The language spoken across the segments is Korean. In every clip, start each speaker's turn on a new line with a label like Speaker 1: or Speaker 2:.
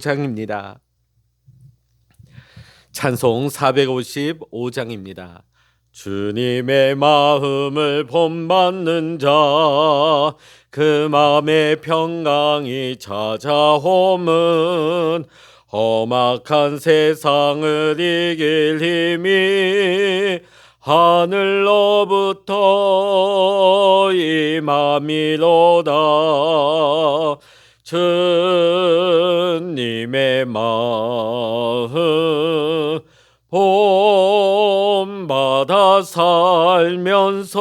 Speaker 1: 장입니다. 찬송 455장입니다. 주님의 마음을 본받는 자, 그 마음의 평강이 찾아오면 험악한 세상을 이길 힘이 하늘로부터 임함이로다. 주님의 마음 본받아 살면서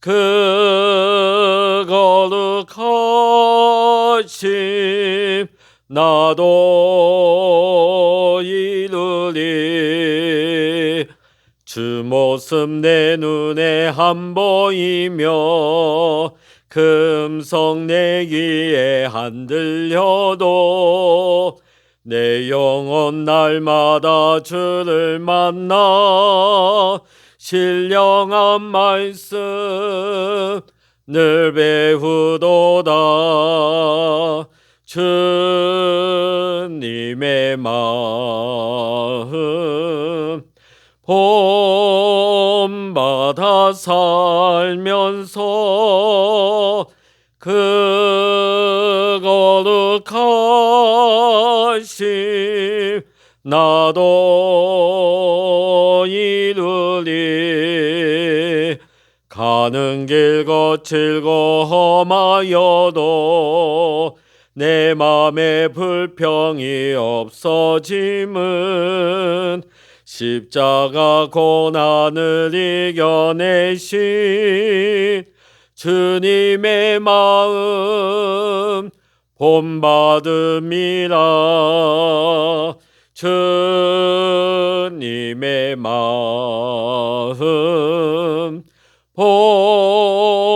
Speaker 1: 그 거룩하심 나도 이루리. 주 모습 내 눈에 안 보이며 금성 내 귀에 안 들려도 내 영혼 날마다 주를 만나 신령한 말씀 늘 배우도다. 주님의 마음 본받아 살면서 그 거룩하심 나도 이루리. 가는 길 거칠고 험하여도 내 맘에 불평이 없어짐은 십자가 고난을 이겨내신 주님의 마음 본받음이라. 주님의 마음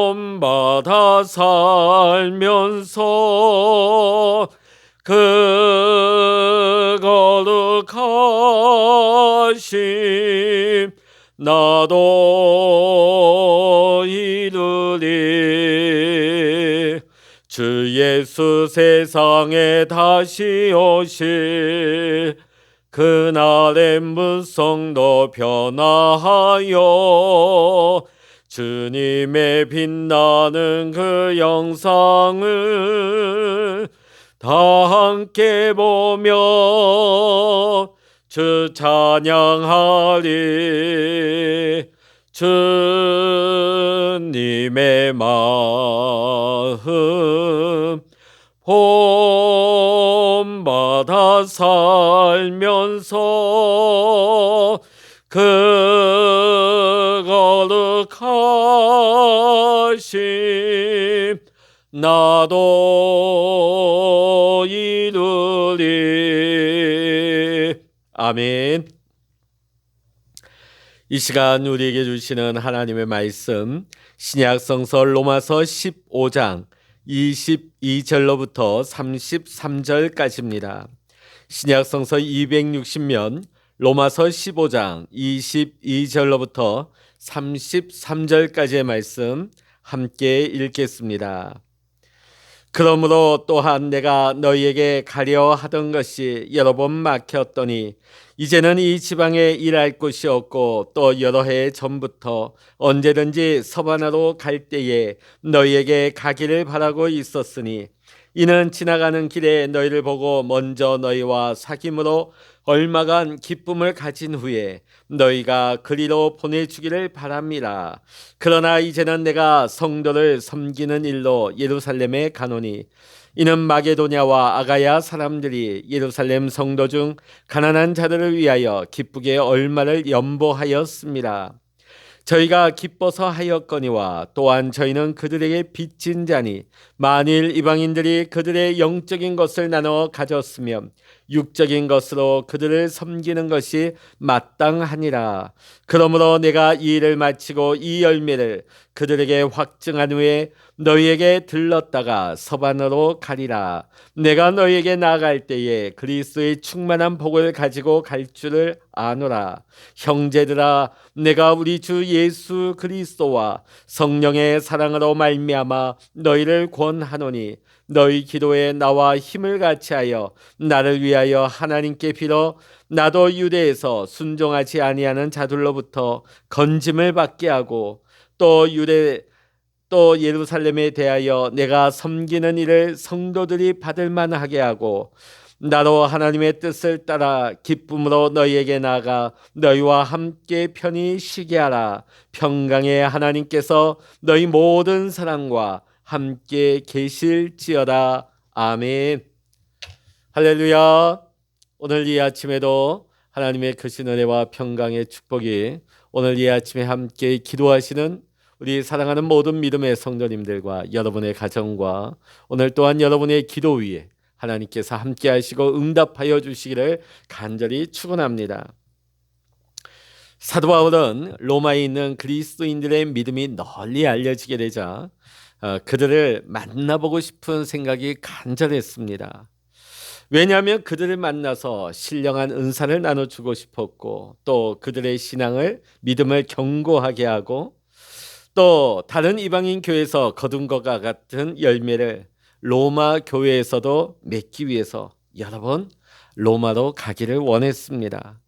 Speaker 1: 본받아 살면서 그 거룩하심. 나도 이루리. 주 예수 세상에 다시 오실 그날의 무성도 변화하여 주님의 빛나는 그 영상을 다 함께 보며 주 찬양하리. 주님의 마음 본받아 살면서 그 거룩하심 나도 이루리 아멘 이 시간 우리에게 주시는 하나님의 말씀 신약 성서 로마서 15장 22절로부터 33절까지입니다. 신약 성서 260면 로마서 15장 22절로부터 33절까지의 말씀 함께 읽겠습니다. 그러므로 또한 내가 너희에게 가려 하던 것이 여러 번 막혔더니 이제는 이 지방에 일할 곳이 없고 또 여러 해 전부터 언제든지 서바나로 갈 때에 너희에게 가기를 바라고 있었으니 이는 지나가는 길에 너희를 보고 먼저 너희와 사귐으로 얼마간 기쁨을 가진 후에 너희가 그리로 보내주기를 바랍니다. 그러나 이제는 내가 성도를 섬기는 일로 예루살렘에 가노니 이는 마게도냐와 아가야 사람들이 예루살렘 성도 중 가난한 자들을 위하여 기쁘게 얼마를 연보하였습니다. 저희가 기뻐서 하였거니와 또한 저희는 그들에게 빚진 자니 만일 이방인들이 그들의 영적인 것을 나눠 가졌으면 육적인 것으로 그들을 섬기는 것이 마땅하니라. 그러므로 내가 이 일을 마치고 이 열매를 그들에게 확증한 후에 너희에게 들렀다가 서반으로 가리라. 내가 너희에게 나아갈 때에 그리스도의 충만한 복을 가지고 갈 줄을 아노라. 형제들아, 내가 우리 주 예수 그리스도와 성령의 사랑으로 말미암아 너희를 권하노니 너희 기도에 나와 힘을 같이하여 나를 위하여 하나님께 빌어 나도 유대에서 순종하지 아니하는 자들로부터 건짐을 받게 하고 또 유대 또 예루살렘에 대하여 내가 섬기는 일을 성도들이 받을 만하게 하고 나로 하나님의 뜻을 따라 기쁨으로 너희에게 나가 너희와 함께 편히 쉬게 하라 평강의 하나님께서 너희 모든 사랑과 함께 계실지어다. 아멘. 할렐루야. 오늘 이 아침에도 하나님의 크신 은혜와 평강의 축복이 오늘 이 아침에 함께 기도하시는 우리 사랑하는 모든 믿음의 성도님들과 여러분의 가정과 오늘 또한 여러분의 기도 위에 하나님께서 함께 하시고 응답하여 주시기를 간절히 축원합니다. 사도 바울은 로마에 있는 그리스도인들의 믿음이 널리 알려지게 되자 어, 그들을 만나보고 싶은 생각이 간절했습니다. 왜냐하면 그들을 만나서 신령한 은사를 나눠주고 싶었고 또 그들의 신앙을 믿음을 견고하게 하고 또 다른 이방인 교회에서 거둔 것과 같은 열매를 로마 교회에서도 맺기 위해서 여러 번 로마로 가기를 원했습니다.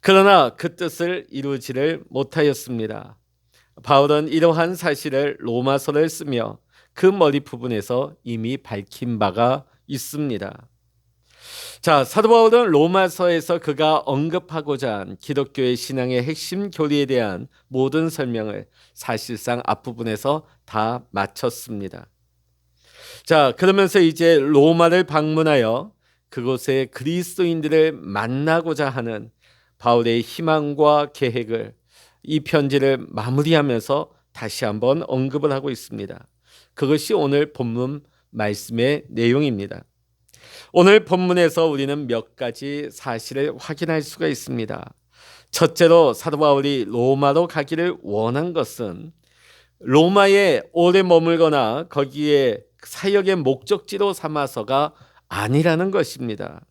Speaker 1: 그러나 그 뜻을 이루지를 못하였습니다. 바울은 이러한 사실을 로마서를 쓰며 그 머리 부분에서 이미 밝힌 바가 있습니다. 자, 사도 바울은 로마서에서 그가 언급하고자 한 기독교의 신앙의 핵심 교리에 대한 모든 설명을 사실상 앞부분에서 다 마쳤습니다. 자, 그러면서 이제 로마를 방문하여 그곳에 그리스도인들을 만나고자 하는 바울의 희망과 계획을 이 편지를 마무리하면서 다시 한번 언급을 하고 있습니다. 그것이 오늘 본문 말씀의 내용입니다. 오늘 본문에서 우리는 몇 가지 사실을 확인할 수가 있습니다. 첫째로 사도 바울이 로마로 가기를 원한 것은 로마에 오래 머물거나 거기에 사역의 목적지로 삼아서가 아니라는 것입니다.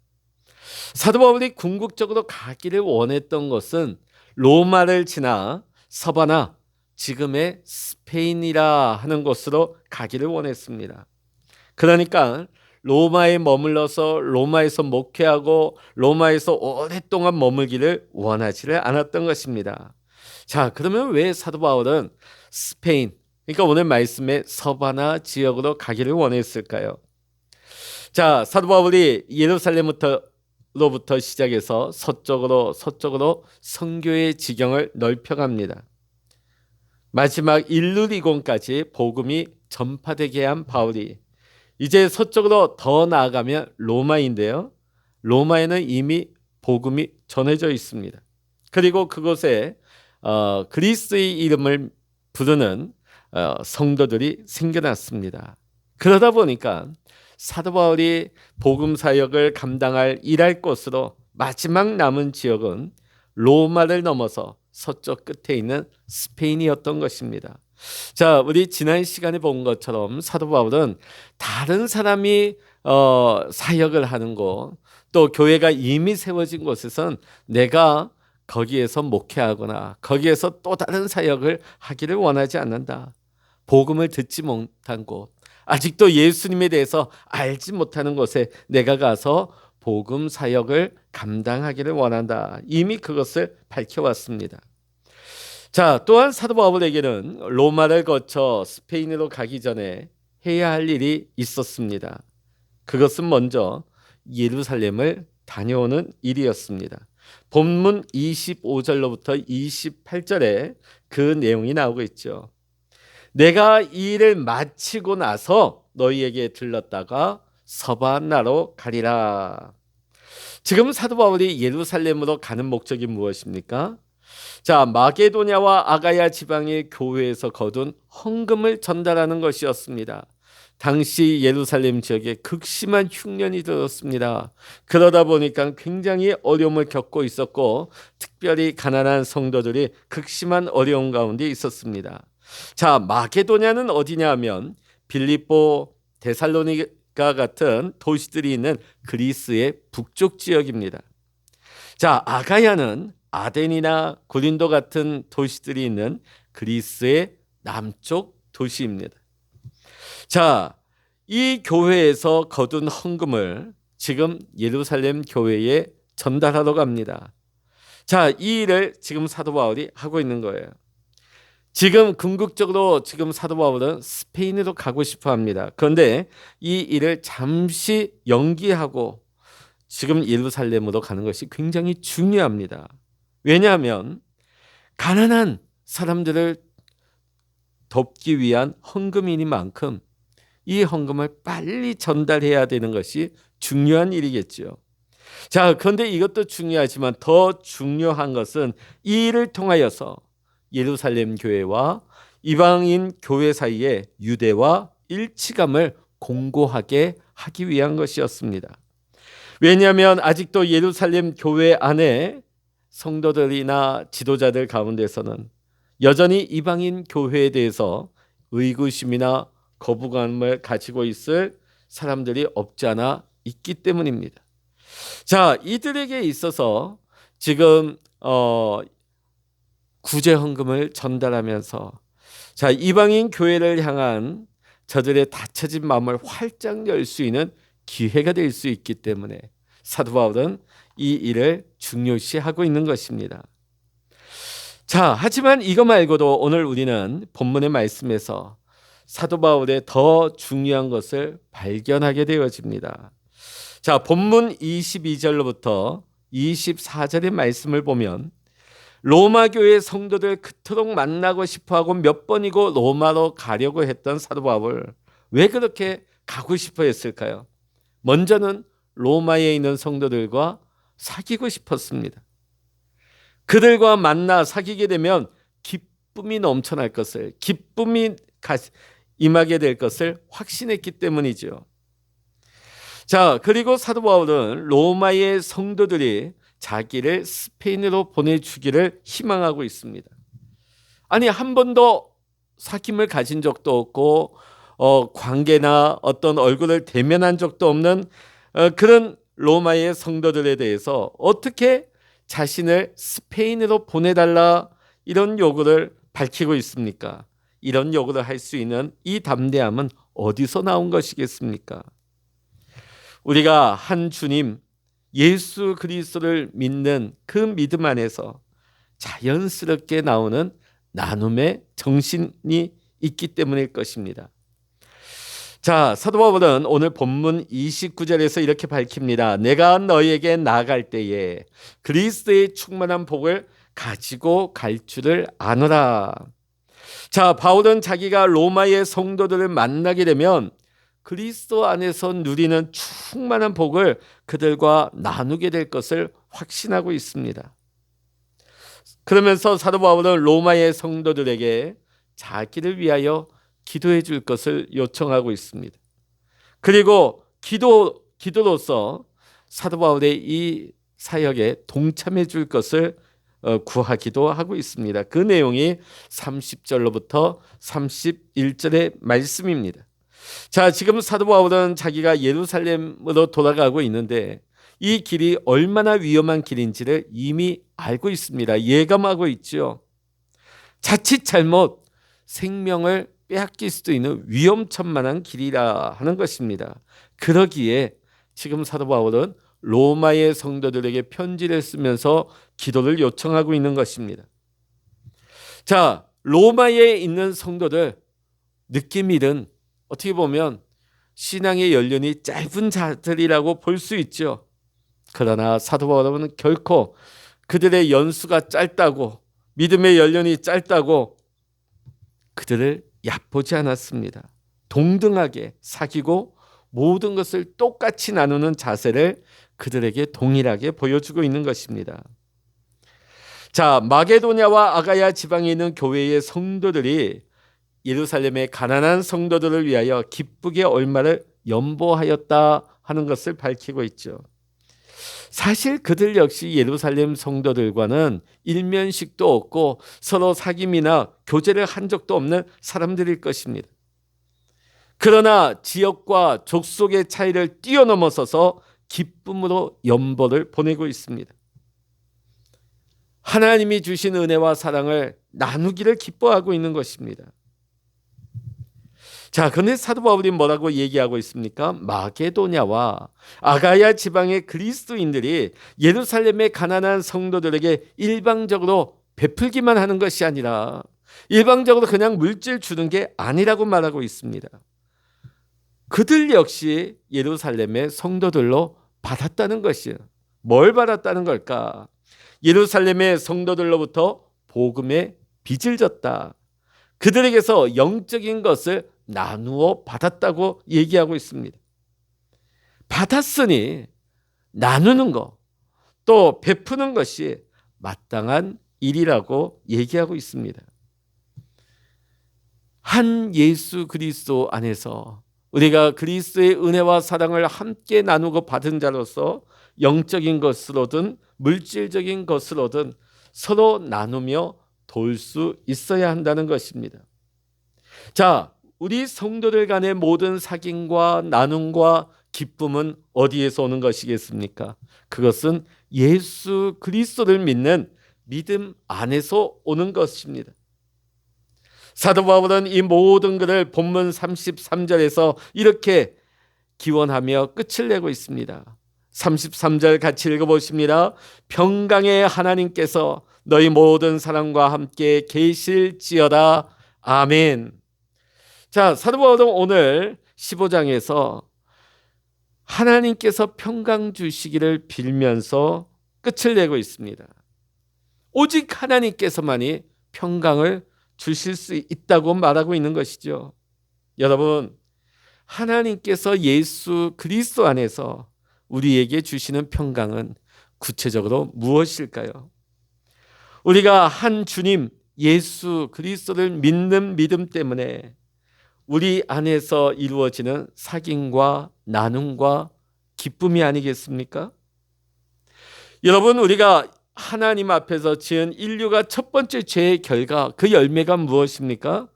Speaker 1: 사도 바울이 궁극적으로 가기를 원했던 것은 로마를 지나 서바나 지금의 스페인이라 하는 곳으로 가기를 원했습니다. 그러니까 로마에 머물러서 로마에서 목회하고 로마에서 오랫동안 머물기를 원하지를 않았던 것입니다. 자, 그러면 왜 사도 바울은 스페인, 그러니까 오늘 말씀의 서바나 지역으로 가기를 원했을까요? 자, 사도 바울이 예루살렘부터 로부터 시작해서 서쪽으로 서쪽으로 선교의 지경을 넓혀갑니다. 마지막 일루리곤까지 복음이 전파되게 한 바울이 이제 서쪽으로 더 나아가면 로마인데요. 로마에는 이미 복음이 전해져 있습니다. 그리고 그곳에 어, 그리스의 이름을 부르는 어, 성도들이 생겨났습니다. 그러다 보니까 사도 바울이 복음 사역을 감당할 일할 곳으로 마지막 남은 지역은 로마를 넘어서 서쪽 끝에 있는 스페인이었던 것입니다. 자, 우리 지난 시간에 본 것처럼 사도 바울은 다른 사람이 어, 사역을 하는 곳, 또 교회가 이미 세워진 곳에선 내가 거기에서 목회하거나 거기에서 또 다른 사역을 하기를 원하지 않는다. 복음을 듣지 못한 곳, 아직도 예수님에 대해서 알지 못하는 곳에 내가 가서 복음 사역을 감당하기를 원한다. 이미 그것을 밝혀왔습니다. 자, 또한 사도 바울에게는 로마를 거쳐 스페인으로 가기 전에 해야 할 일이 있었습니다. 그것은 먼저 예루살렘을 다녀오는 일이었습니다. 본문 25절로부터 28절에 그 내용이 나오고 있죠. 내가 이 일을 마치고 나서 너희에게 들렀다가 서바나로 가리라. 지금 사도 바울이 예루살렘으로 가는 목적이 무엇입니까? 자, 마게도냐와 아가야 지방의 교회에서 거둔 헌금을 전달하는 것이었습니다. 당시 예루살렘 지역에 극심한 흉년이 들었습니다. 그러다 보니까 굉장히 어려움을 겪고 있었고 특별히 가난한 성도들이 극심한 어려움 가운데 있었습니다. 자, 마게도냐는 어디냐면 빌립보, 데살로니가 같은 도시들이 있는 그리스의 북쪽 지역입니다. 자, 아가야는 아덴이나 고린도 같은 도시들이 있는 그리스의 남쪽 도시입니다. 자, 이 교회에서 거둔 헌금을 지금 예루살렘 교회에 전달하러 갑니다. 자, 이 일을 지금 사도 바울이 하고 있는 거예요. 지금 궁극적으로 지금 사도 바울은 스페인으로 가고 싶어 합니다. 그런데 이 일을 잠시 연기하고 지금 예루살렘으로 가는 것이 굉장히 중요합니다. 왜냐하면 가난한 사람들을 돕기 위한 헌금이니만큼 이 헌금을 빨리 전달해야 되는 것이 중요한 일이겠죠. 자, 그런데 이것도 중요하지만 더 중요한 것은 이 일을 통하여서 예루살렘 교회와 이방인 교회 사이에 유대와 일치감을 공고하게 하기 위한 것이었습니다. 왜냐하면 아직도 예루살렘 교회 안에 성도들이나 지도자들 가운데서는 여전히 이방인 교회에 대해서 의구심이나 거부감을 가지고 있을 사람들이 없지 않아 있기 때문입니다. 자, 이들에게 있어서 지금 어 구제 헌금을 전달하면서 자, 이방인 교회를 향한 저들의 닫혀진 마음을 활짝 열 수 있는 기회가 될 수 있기 때문에 사도 바울은 이 일을 중요시하고 있는 것입니다. 자, 하지만 이거 말고도 오늘 우리는 본문의 말씀에서 사도 바울의 더 중요한 것을 발견하게 되어집니다. 자, 본문 22절로부터 24절의 말씀을 보면 로마 교회 성도들 그토록 만나고 싶어 하고 몇 번이고 로마로 가려고 했던 사도 바울 왜 그렇게 가고 싶어 했을까요? 먼저는 로마에 있는 성도들과 사귀고 싶었습니다. 그들과 만나 사귀게 되면 기쁨이 넘쳐날 것을 기쁨이 임하게 될 것을 확신했기 때문이죠. 자, 그리고 사도 바울은 로마의 성도들이 자기를 스페인으로 보내주기를 희망하고 있습니다. 아니, 한 번도 사귐을 가진 적도 없고, 어, 관계나 어떤 얼굴을 대면한 적도 없는 어, 그런 로마의 성도들에 대해서 어떻게 자신을 스페인으로 보내달라 이런 요구를 밝히고 있습니까? 이런 요구를 할 수 있는 이 담대함은 어디서 나온 것이겠습니까? 우리가 한 주님 예수 그리스도를 믿는 그 믿음 안에서 자연스럽게 나오는 나눔의 정신이 있기 때문일 것입니다. 자, 사도 바울은 오늘 본문 29절에서 이렇게 밝힙니다. 내가 너에게 나갈 때에 그리스도의 충만한 복을 가지고 갈 줄을 아노라. 자, 바울은 자기가 로마의 성도들을 만나게 되면 그리스도 안에서 누리는 충만한 복을 그들과 나누게 될 것을 확신하고 있습니다. 그러면서 사도 바울은 로마의 성도들에게 자기를 위하여 기도해 줄 것을 요청하고 있습니다. 그리고 기도 기도로서 사도 바울의 이 사역에 동참해 줄 것을 어, 구하기도 하고 있습니다. 그 내용이 30절로부터 31절의 말씀입니다. 자, 지금 사도 바울은 자기가 예루살렘으로 돌아가고 있는데 이 길이 얼마나 위험한 길인지를 이미 알고 있습니다. 예감하고 있죠. 자칫 잘못 생명을 빼앗길 수도 있는 위험천만한 길이라 하는 것입니다. 그러기에 지금 사도 바울은 로마의 성도들에게 편지를 쓰면서 기도를 요청하고 있는 것입니다. 자, 로마에 있는 성도들 느낌일은 어떻게 보면 신앙의 연륜이 짧은 자들이라고 볼 수 있죠. 그러나 사도 바울은 결코 그들의 연수가 짧다고 믿음의 연륜이 짧다고 그들을 얕보지 않았습니다. 동등하게 사귀고 모든 것을 똑같이 나누는 자세를 그들에게 동일하게 보여주고 있는 것입니다. 자, 마게도냐와 아가야 지방에 있는 교회의 성도들이 예루살렘의 가난한 성도들을 위하여 기쁘게 얼마를 연보하였다 하는 것을 밝히고 있죠. 사실 그들 역시 예루살렘 성도들과는 일면식도 없고 서로 사귐이나 교제를 한 적도 없는 사람들일 것입니다. 그러나 지역과 족속의 차이를 뛰어넘어서서 기쁨으로 연보를 보내고 있습니다. 하나님이 주신 은혜와 사랑을 나누기를 기뻐하고 있는 것입니다. 자, 근데 사도 바울이 뭐라고 얘기하고 있습니까? 마게도냐와 아가야 지방의 그리스도인들이 예루살렘의 가난한 성도들에게 일방적으로 베풀기만 하는 것이 아니라 일방적으로 그냥 물질 주는 게 아니라고 말하고 있습니다. 그들 역시 예루살렘의 성도들로 받았다는 것이에요. 뭘 받았다는 걸까? 예루살렘의 성도들로부터 복음의 빚을 졌다. 그들에게서 영적인 것을 나누어 받았다고 얘기하고 있습니다. 받았으니 나누는 것, 또 베푸는 것이 마땅한 일이라고 얘기하고 있습니다. 한 예수 그리스도 안에서 우리가 그리스도의 은혜와 사랑을 함께 나누고 받은 자로서 영적인 것으로든 물질적인 것으로든 서로 나누며 돌 수 있어야 한다는 것입니다. 자, 우리 성도들 간의 모든 사귐과 나눔과 기쁨은 어디에서 오는 것이겠습니까? 그것은 예수 그리스도를 믿는 믿음 안에서 오는 것입니다. 사도 바울은 이 모든 것을 본문 33절에서 이렇게 기원하며 끝을 내고 있습니다. 33절 같이 읽어보십니다. 평강의 하나님께서 너희 모든 사람과 함께 계실지어다. 아멘. 자, 사도 바울은 오늘 15장에서 하나님께서 평강 주시기를 빌면서 끝을 내고 있습니다. 오직 하나님께서만이 평강을 주실 수 있다고 말하고 있는 것이죠. 여러분, 하나님께서 예수 그리스도 안에서 우리에게 주시는 평강은 구체적으로 무엇일까요? 우리가 한 주님 예수 그리스도를 믿는 믿음 때문에 우리 안에서 이루어지는 사귐과 나눔과 기쁨이 아니겠습니까? 여러분 우리가 하나님 앞에서 지은 인류가 첫 번째 죄의 결과 그 열매가 무엇입니까?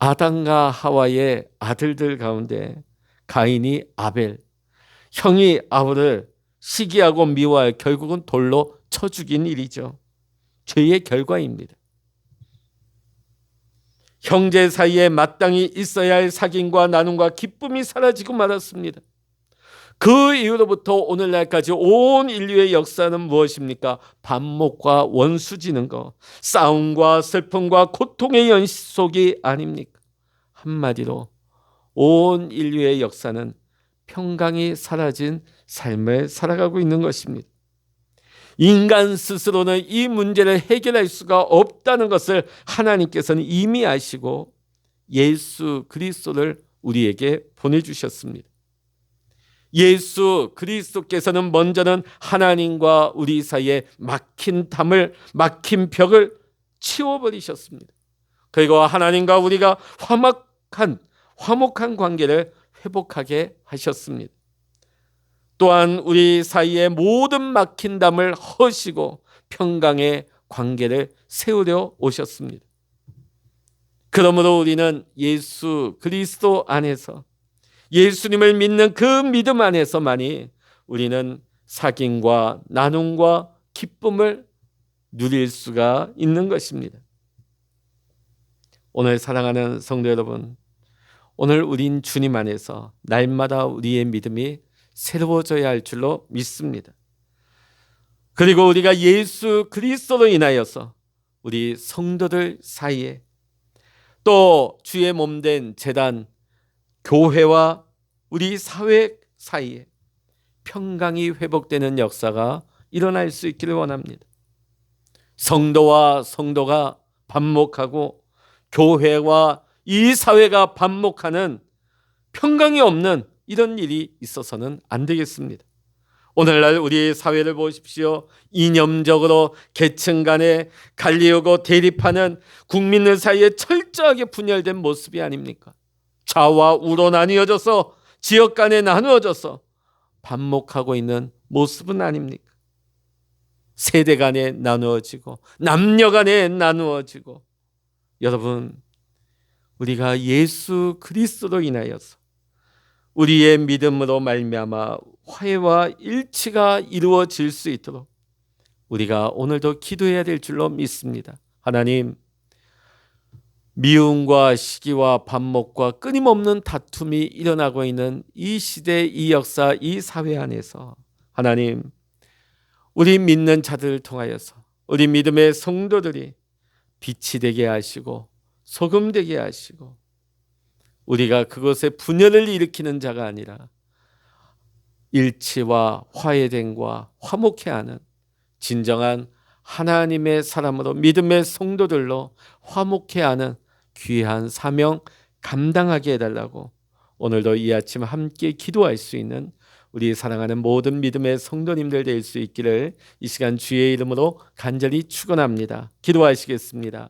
Speaker 1: 아담과 하와의 아들들 가운데 가인이 아벨, 형이 아우를 시기하고 미워하여 결국은 돌로 쳐 죽인 일이죠. 죄의 결과입니다. 형제 사이에 마땅히 있어야 할 사귐과 나눔과 기쁨이 사라지고 말았습니다. 그 이후로부터 오늘날까지 온 인류의 역사는 무엇입니까? 반목과 원수지는 것, 싸움과 슬픔과 고통의 연속이 아닙니까? 한마디로 온 인류의 역사는 평강이 사라진 삶을 살아가고 있는 것입니다. 인간 스스로는 이 문제를 해결할 수가 없다는 것을 하나님께서는 이미 아시고 예수 그리스도를 우리에게 보내주셨습니다. 예수 그리스도께서는 먼저는 하나님과 우리 사이에 막힌 담을 막힌 벽을 치워버리셨습니다. 그리고 하나님과 우리가 화목한 화목한 관계를 회복하게 하셨습니다. 또한 우리 사이의 모든 막힌 담을 허시고 평강의 관계를 세우려 오셨습니다. 그러므로 우리는 예수 그리스도 안에서 예수님을 믿는 그 믿음 안에서만이 우리는 사귐과 나눔과 기쁨을 누릴 수가 있는 것입니다. 오늘 사랑하는 성도 여러분, 오늘 우린 주님 안에서 날마다 우리의 믿음이 새로워져야 할 줄로 믿습니다. 그리고 우리가 예수 그리스도로 인하여서 우리 성도들 사이에 또 주의 몸 된 재단 교회와 우리 사회 사이에 평강이 회복되는 역사가 일어날 수 있기를 원합니다. 성도와 성도가 반목하고 교회와 이 사회가 반목하는 평강이 없는 이런 일이 있어서는 안 되겠습니다. 오늘날 우리 사회를 보십시오. 이념적으로 계층 간에 갈리우고 대립하는 국민들 사이에 철저하게 분열된 모습이 아닙니까? 좌와 우로 나뉘어져서 지역 간에 나누어져서 반목하고 있는 모습은 아닙니까? 세대 간에 나누어지고 남녀 간에 나누어지고 여러분 우리가 예수 그리스도로 인하여서 우리의 믿음으로 말미암아 화해와 일치가 이루어질 수 있도록 우리가 오늘도 기도해야 될 줄로 믿습니다. 하나님 미움과 시기와 반목과 끊임없는 다툼이 일어나고 있는 이 시대, 이 역사, 이 사회 안에서 하나님 우리 믿는 자들을 통하여서 우리 믿음의 성도들이 빛이 되게 하시고 소금 되게 하시고 우리가 그것에 분열을 일으키는 자가 아니라 일치와 화해됨과 화목해 하는 진정한 하나님의 사람으로 믿음의 성도들로 화목해 하는 귀한 사명 감당하게 해달라고 오늘도 이 아침 함께 기도할 수 있는 우리 사랑하는 모든 믿음의 성도님들 될 수 있기를 이 시간 주의 이름으로 간절히 축원합니다. 기도하시겠습니다.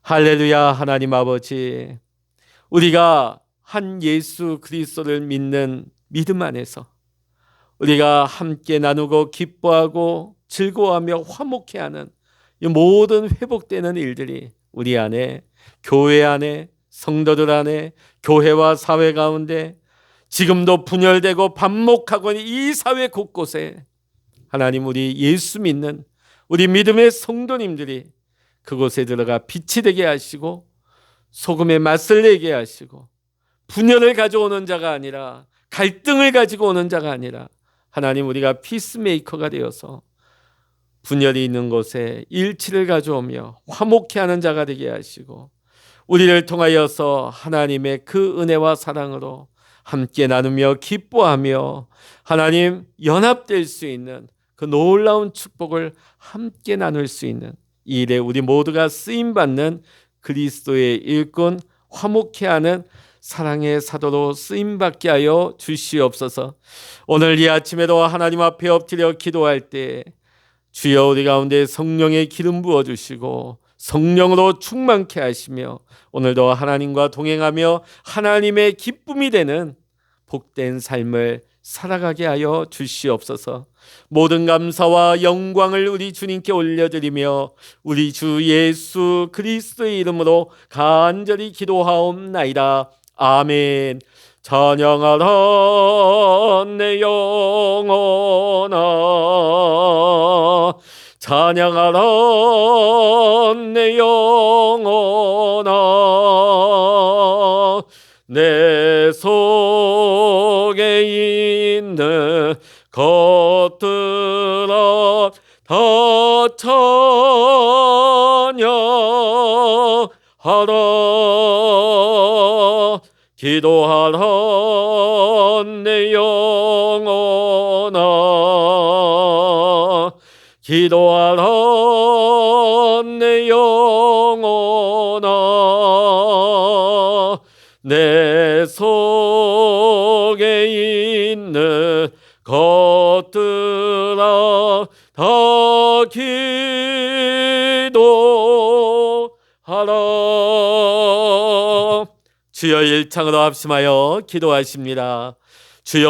Speaker 1: 할렐루야 하나님 아버지 우리가 한 예수 그리스도를 믿는 믿음 안에서 우리가 함께 나누고 기뻐하고 즐거워하며 화목해하는 이 모든 회복되는 일들이 우리 안에 교회 안에 성도들 안에 교회와 사회 가운데 지금도 분열되고 반목하고 있는 이 사회 곳곳에 하나님 우리 예수 믿는 우리 믿음의 성도님들이 그곳에 들어가 빛이 되게 하시고 소금의 맛을 내게 하시고 분열을 가져오는 자가 아니라 갈등을 가지고 오는 자가 아니라 하나님 우리가 피스메이커가 되어서 분열이 있는 곳에 일치를 가져오며 화목케 하는 자가 되게 하시고 우리를 통하여서 하나님의 그 은혜와 사랑으로 함께 나누며 기뻐하며 하나님 연합될 수 있는 그 놀라운 축복을 함께 나눌 수 있는 이 일에 우리 모두가 쓰임 받는 그리스도의 일꾼 화목케 하는 사랑의 사도로 쓰임 받게 하여 주시옵소서. 오늘 이 아침에도 하나님 앞에 엎드려 기도할 때 주여 우리 가운데 성령의 기름 부어 주시고 성령으로 충만케 하시며 오늘도 하나님과 동행하며 하나님의 기쁨이 되는 복된 삶을 살아가게 하여 주시옵소서. 모든 감사와 영광을 우리 주님께 올려드리며 우리 주 예수 그리스도의 이름으로 간절히 기도하옵나이다. 아멘. 찬양하라 내 영혼아 찬양하라 내 영혼아 내 속에 있는 것들아 다 찬양하라 기도하라 내 영혼아. 기도하라 내 내 속에 있는 것들아 다 기도하라. 주여 일창으로 합심하여 기도하십니다. 주여